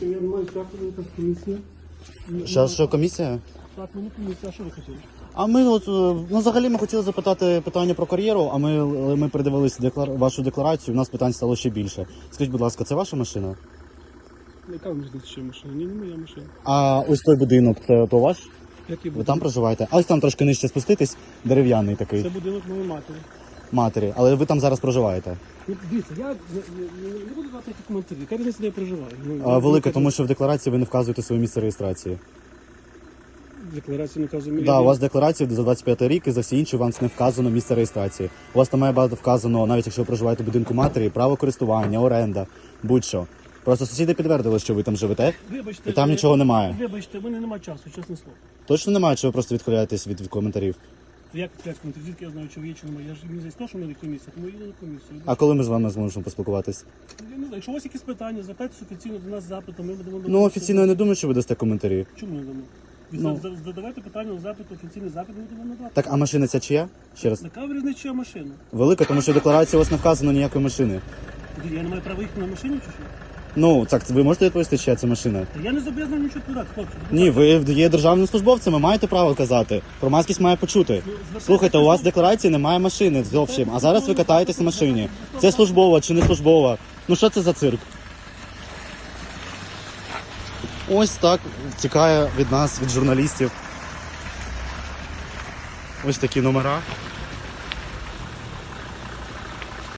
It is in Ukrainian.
Вибачте, я не маю часу, ви якась комісія. Зараз що комісія? Так, мені комісія, а що ви хотіли? А ми от е, ну взагалі ми хотіли запитати питання про кар'єру, а ми, ми передивилися деклар... вашу декларацію. У нас питань стало ще більше. Скажіть, будь ласка, це ваша машина? Яка вам різниця, що машина? Ні, не моя машина. А ось той будинок, це то ваш? Який Ви там проживаєте? А ось там трошки нижче спуститись, дерев'яний такий Це будинок моєї матері. Матері. Але ви там зараз проживаєте. Ну, дивіться, я не, не, не буду давати які коментарі. Яка різниця, де я проживаю? Ну, А, велика, тому що в декларації ви не вказуєте своє місце реєстрації. Декларація не вказує Да, у вас декларація за 25 рік і за всі інші у вас не вказано місце реєстрації. У вас там має бути вказано, навіть якщо ви проживаєте в будинку матері, право користування, оренда, будь-що. Просто сусіди підтвердили, що ви там живете, Вибачте, і там ви- нічого немає. Вибачте, в мене немає часу, чесне слово. Точно немає, чи ви просто відхиляєтесь від коментарів. Як п'ять коментарів, звідки я знаю, чи ви є, чи немає. Я ж не знаю, що в мене комісія, тому їду на комісію. А коли ми з вами зможемо поспілкуватись? Я не знаю, якщо у вас якісь питання, запитайте офіційно до нас запитом, ми будемо... Ну офіційно я не думаю, що ви дасте коментарі. Чому не? Ви Ну. за- за- Задавайте питання на запит, офіційний запит, ми будемо надати. Так, а машина ця чия? Ще раз. Яка різниця машина? Велика, тому що в декларації у вас не вказано ніякої машини. Я не маю права їхати на машині чи що? Ну, так ви можете відповісти, чия це машина? Я не зобов'язаний нічого відповідати, хлопці. Ні, ви є державним службовцем, ви маєте право казати. Громадськість має почути. Слухайте, у вас в декларації немає машини зовсім, а зараз ви катаєтесь на машині. Це службова чи не службова? Ну що це за цирк? Ось так тікає від нас, від журналістів. Ось такі номера.